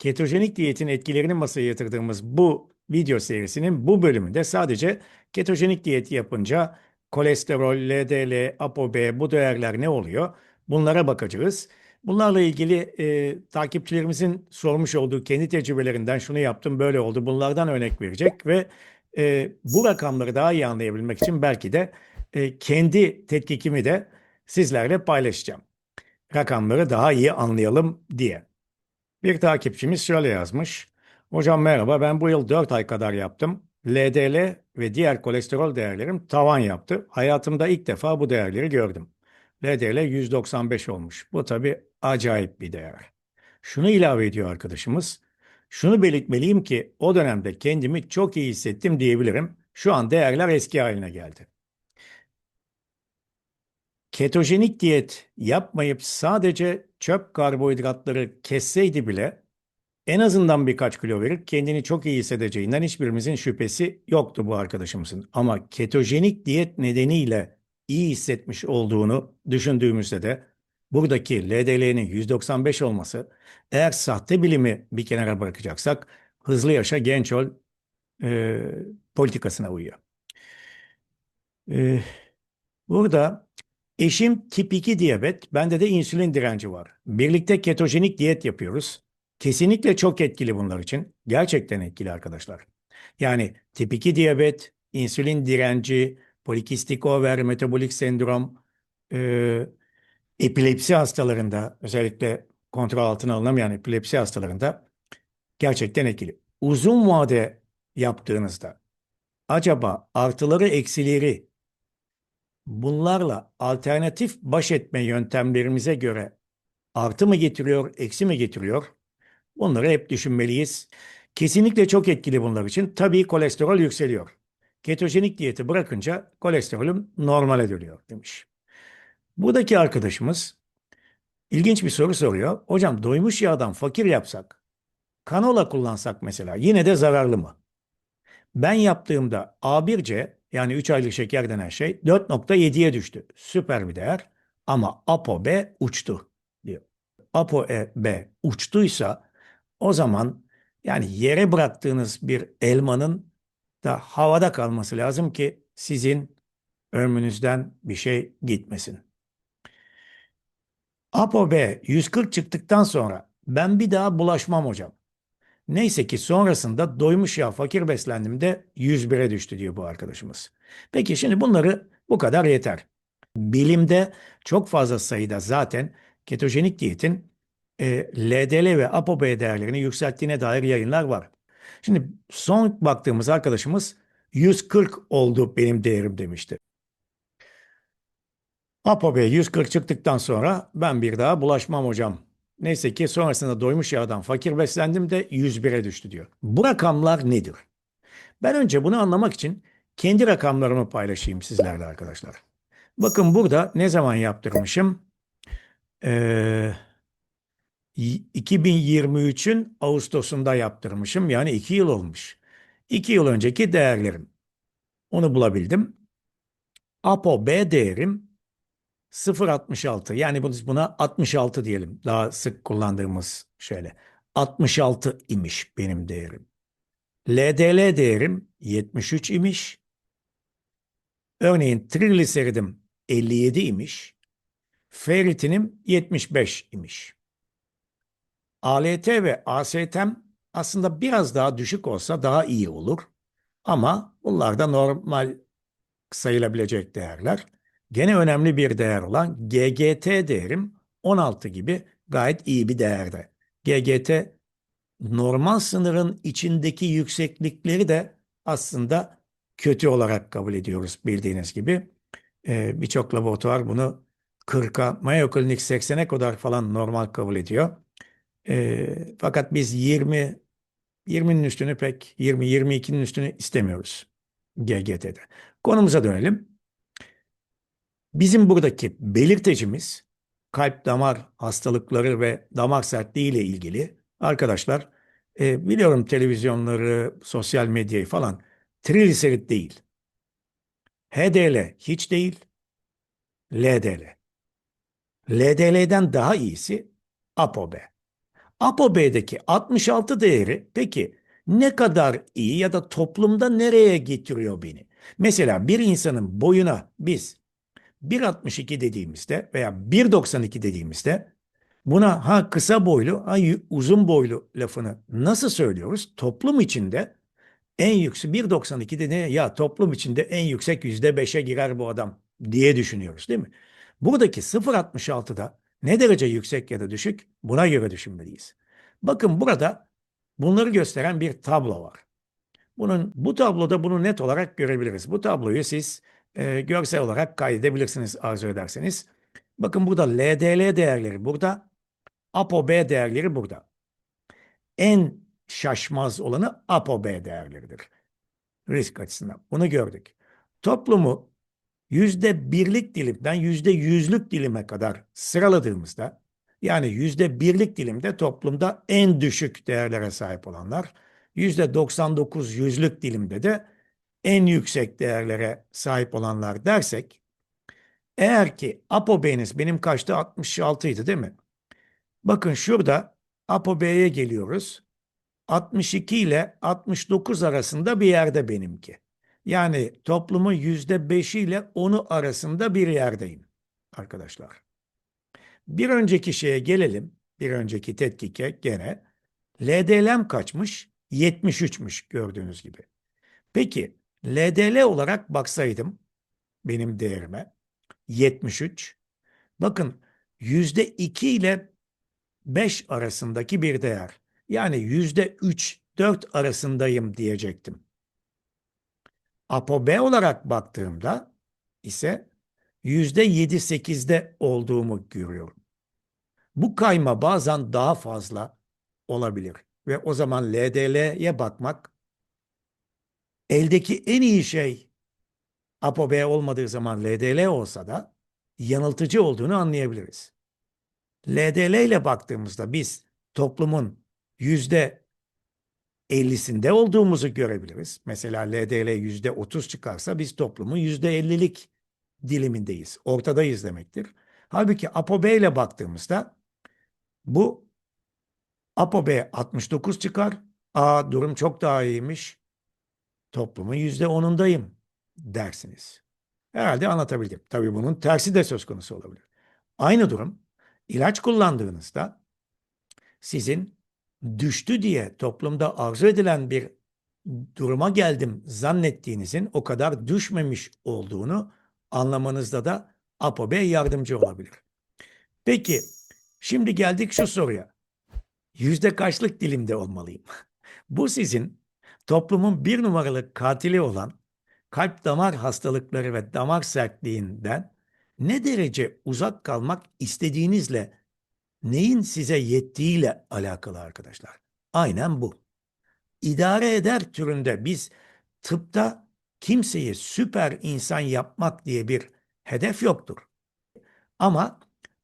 ketojenik diyetin etkilerini masaya yatırdığımız bu video serisinin bu bölümünde sadece ketojenik diyet yapınca kolesterol, LDL, ApoB bu değerler ne oluyor? Bunlara bakacağız. Bunlarla ilgili e, takipçilerimizin sormuş olduğu kendi tecrübelerinden şunu yaptım, böyle oldu. Bunlardan örnek verecek ve e, bu rakamları daha iyi anlayabilmek için belki de e, kendi tetkikimi de sizlerle paylaşacağım. Rakamları daha iyi anlayalım diye. Bir takipçimiz şöyle yazmış. Hocam merhaba ben bu yıl 4 ay kadar yaptım. LDL ve diğer kolesterol değerlerim tavan yaptı. Hayatımda ilk defa bu değerleri gördüm. LDL 195 olmuş. Bu tabii acayip bir değer. Şunu ilave ediyor arkadaşımız. Şunu belirtmeliyim ki o dönemde kendimi çok iyi hissettim diyebilirim. Şu an değerler eski haline geldi. Ketojenik diyet yapmayıp sadece çöp karbonhidratları kesseydi bile en azından birkaç kilo verip kendini çok iyi hissedeceğinden hiçbirimizin şüphesi yoktu bu arkadaşımızın. Ama ketojenik diyet nedeniyle iyi hissetmiş olduğunu düşündüğümüzde de buradaki LDL'nin 195 olması eğer sahte bilimi bir kenara bırakacaksak hızlı yaşa genç ol e, politikasına uyuyor. E, burada eşim tip 2 diyabet, bende de insülin direnci var. Birlikte ketojenik diyet yapıyoruz. Kesinlikle çok etkili bunlar için. Gerçekten etkili arkadaşlar. Yani tip 2 diyabet, insülin direnci, polikistik over, metabolik sendrom, e, epilepsi hastalarında özellikle kontrol altına alınamayan epilepsi hastalarında gerçekten etkili. Uzun vade yaptığınızda acaba artıları eksileri bunlarla alternatif baş etme yöntemlerimize göre artı mı getiriyor, eksi mi getiriyor? Bunları hep düşünmeliyiz. Kesinlikle çok etkili bunlar için. Tabii kolesterol yükseliyor. Ketojenik diyeti bırakınca kolesterolüm normale dönüyor demiş. Buradaki arkadaşımız ilginç bir soru soruyor. Hocam doymuş yağdan fakir yapsak, kanola kullansak mesela yine de zararlı mı? Ben yaptığımda A1C yani 3 aylık şeker denen şey 4.7'ye düştü. Süper bir değer ama ApoB uçtu diyor. ApoB uçtuysa o zaman yani yere bıraktığınız bir elmanın da havada kalması lazım ki sizin ömrünüzden bir şey gitmesin. ApoB 140 çıktıktan sonra ben bir daha bulaşmam hocam. Neyse ki sonrasında doymuş ya fakir beslendim de 101'e düştü diyor bu arkadaşımız. Peki şimdi bunları bu kadar yeter. Bilimde çok fazla sayıda zaten ketojenik diyetin e, LDL ve ApoB değerlerini yükselttiğine dair yayınlar var. Şimdi son baktığımız arkadaşımız 140 oldu benim değerim demişti. ApoB 140 çıktıktan sonra ben bir daha bulaşmam hocam. Neyse ki sonrasında doymuş yağdan fakir beslendim de 101'e düştü diyor. Bu rakamlar nedir? Ben önce bunu anlamak için kendi rakamlarımı paylaşayım sizlerle arkadaşlar. Bakın burada ne zaman yaptırmışım? Ee, 2023'ün Ağustos'unda yaptırmışım. Yani 2 yıl olmuş. 2 yıl önceki değerlerim. Onu bulabildim. ApoB değerim 0.66 yani buna 66 diyelim. Daha sık kullandığımız şöyle. 66 imiş benim değerim. LDL değerim 73 imiş. Örneğin trigliseridim 57 imiş. Ferritinim 75 imiş. ALT ve AST'm aslında biraz daha düşük olsa daha iyi olur. Ama bunlar da normal sayılabilecek değerler. Gene önemli bir değer olan GGT değerim 16 gibi gayet iyi bir değerde. GGT normal sınırın içindeki yükseklikleri de aslında kötü olarak kabul ediyoruz bildiğiniz gibi. Ee, Birçok laboratuvar bunu 40'a, Mayo Clinic 80'e kadar falan normal kabul ediyor. Ee, fakat biz 20 20'nin üstünü pek 20-22'nin üstünü istemiyoruz GGT'de. Konumuza dönelim. Bizim buradaki belirtecimiz kalp damar hastalıkları ve damar sertliği ile ilgili arkadaşlar e, biliyorum televizyonları, sosyal medyayı falan trigliserit değil. HDL hiç değil. LDL. LDL'den daha iyisi ApoB. ApoB'deki 66 değeri peki ne kadar iyi ya da toplumda nereye getiriyor beni? Mesela bir insanın boyuna biz 1.62 dediğimizde veya 1.92 dediğimizde buna ha kısa boylu ha uzun boylu lafını nasıl söylüyoruz? Toplum içinde en yüksek 1.92'de ne? Ya toplum içinde en yüksek %5'e girer bu adam diye düşünüyoruz değil mi? Buradaki 0.66'da ne derece yüksek ya da düşük buna göre düşünmeliyiz. Bakın burada bunları gösteren bir tablo var. Bunun bu tabloda bunu net olarak görebiliriz. Bu tabloyu siz e, görsel olarak kaydedebilirsiniz arzu ederseniz. Bakın burada LDL değerleri burada, ApoB değerleri burada. En şaşmaz olanı ApoB değerleridir. Risk açısından. Bunu gördük. Toplumu yüzde birlik dilimden yüzde yüzlük dilime kadar sıraladığımızda yani yüzde birlik dilimde toplumda en düşük değerlere sahip olanlar, yüzde 99 yüzlük dilimde de en yüksek değerlere sahip olanlar dersek, eğer ki ApoB'niz benim kaçtı 66 idi değil mi? Bakın şurada ApoB'ye geliyoruz. 62 ile 69 arasında bir yerde benimki. Yani toplumun %5'i ile 10'u arasında bir yerdeyim arkadaşlar. Bir önceki şeye gelelim. Bir önceki tetkike gene. LDL'm kaçmış? 73'müş gördüğünüz gibi. Peki LDL olarak baksaydım benim değerime 73. Bakın %2 ile 5 arasındaki bir değer. Yani %3, 4 arasındayım diyecektim. ApoB olarak baktığımda ise %7-8'de olduğumu görüyorum. Bu kayma bazen daha fazla olabilir ve o zaman LDL'ye bakmak eldeki en iyi şey ApoB olmadığı zaman LDL olsa da yanıltıcı olduğunu anlayabiliriz. LDL ile baktığımızda biz toplumun yüzde 50'sinde olduğumuzu görebiliriz. Mesela LDL yüzde 30 çıkarsa biz toplumun yüzde 50'lik dilimindeyiz. Ortadayız demektir. Halbuki ApoB ile baktığımızda bu ApoB 69 çıkar. Aa durum çok daha iyiymiş. Toplumun yüzde 10'undayım dersiniz. Herhalde anlatabildim. Tabii bunun tersi de söz konusu olabilir. Aynı durum ilaç kullandığınızda sizin düştü diye toplumda arzu edilen bir duruma geldim zannettiğinizin o kadar düşmemiş olduğunu anlamanızda da ApoB yardımcı olabilir. Peki şimdi geldik şu soruya. Yüzde kaçlık dilimde olmalıyım? Bu sizin toplumun bir numaralı katili olan kalp damar hastalıkları ve damar sertliğinden ne derece uzak kalmak istediğinizle neyin size yettiğiyle alakalı arkadaşlar. Aynen bu. İdare eder türünde biz tıpta kimseyi süper insan yapmak diye bir hedef yoktur. Ama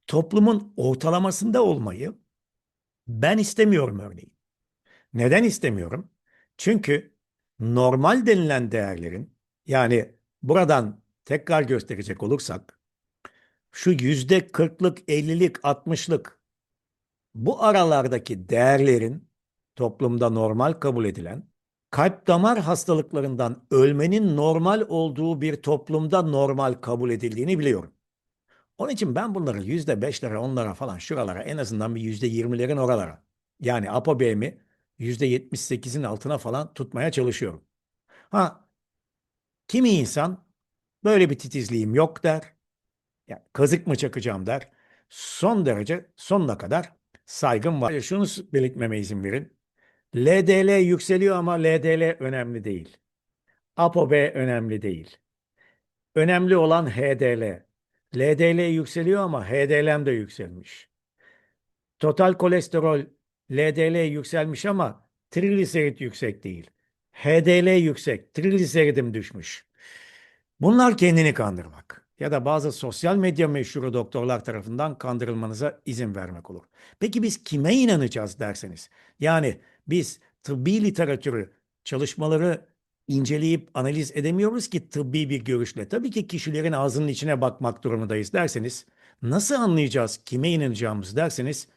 toplumun ortalamasında olmayı ben istemiyorum örneğin. Neden istemiyorum? Çünkü normal denilen değerlerin yani buradan tekrar gösterecek olursak şu yüzde kırklık, ellilik, altmışlık bu aralardaki değerlerin toplumda normal kabul edilen kalp damar hastalıklarından ölmenin normal olduğu bir toplumda normal kabul edildiğini biliyorum. Onun için ben bunları yüzde beşlere, onlara falan şuralara en azından bir yüzde yirmilerin oralara yani ApoB'mi yüzde yetmiş sekizin altına falan tutmaya çalışıyorum. Ha kimi insan böyle bir titizliğim yok der. Ya kazık mı çakacağım der. Son derece sonuna kadar saygım var. Şunu belirtmeme izin verin. LDL yükseliyor ama LDL önemli değil. ApoB önemli değil. Önemli olan HDL. LDL yükseliyor ama HDL'm de yükselmiş. Total kolesterol LDL yükselmiş ama trigliserit yüksek değil. HDL yüksek, trigliseridim düşmüş. Bunlar kendini kandırmak ya da bazı sosyal medya meşhuru doktorlar tarafından kandırılmanıza izin vermek olur. Peki biz kime inanacağız derseniz? Yani biz tıbbi literatürü, çalışmaları inceleyip analiz edemiyoruz ki tıbbi bir görüşle. Tabii ki kişilerin ağzının içine bakmak durumundayız derseniz, nasıl anlayacağız kime inanacağımız derseniz,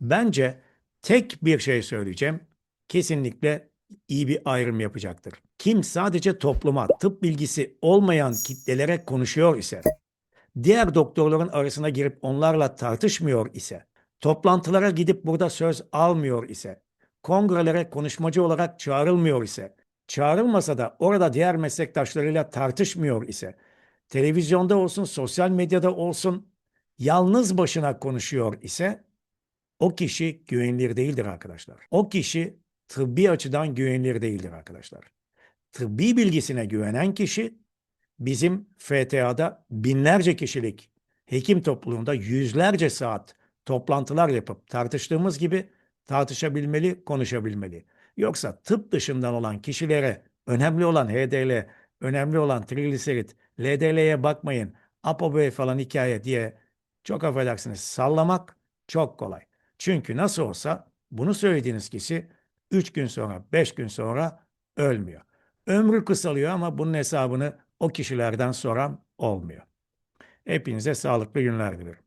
bence tek bir şey söyleyeceğim. Kesinlikle iyi bir ayrım yapacaktır. Kim sadece topluma tıp bilgisi olmayan kitlelere konuşuyor ise, diğer doktorların arasına girip onlarla tartışmıyor ise, toplantılara gidip burada söz almıyor ise, kongrelere konuşmacı olarak çağrılmıyor ise, çağrılmasa da orada diğer meslektaşlarıyla tartışmıyor ise, televizyonda olsun, sosyal medyada olsun, yalnız başına konuşuyor ise, o kişi güvenilir değildir arkadaşlar. O kişi tıbbi açıdan güvenilir değildir arkadaşlar. Tıbbi bilgisine güvenen kişi bizim FTA'da binlerce kişilik hekim topluluğunda yüzlerce saat toplantılar yapıp tartıştığımız gibi tartışabilmeli, konuşabilmeli. Yoksa tıp dışından olan kişilere önemli olan HDL, önemli olan trigliserit, LDL'ye bakmayın, ApoB falan hikaye diye çok affedersiniz sallamak çok kolay. Çünkü nasıl olsa bunu söylediğiniz kişi 3 gün sonra, 5 gün sonra ölmüyor. Ömrü kısalıyor ama bunun hesabını o kişilerden soran olmuyor. Hepinize sağlıklı günler dilerim.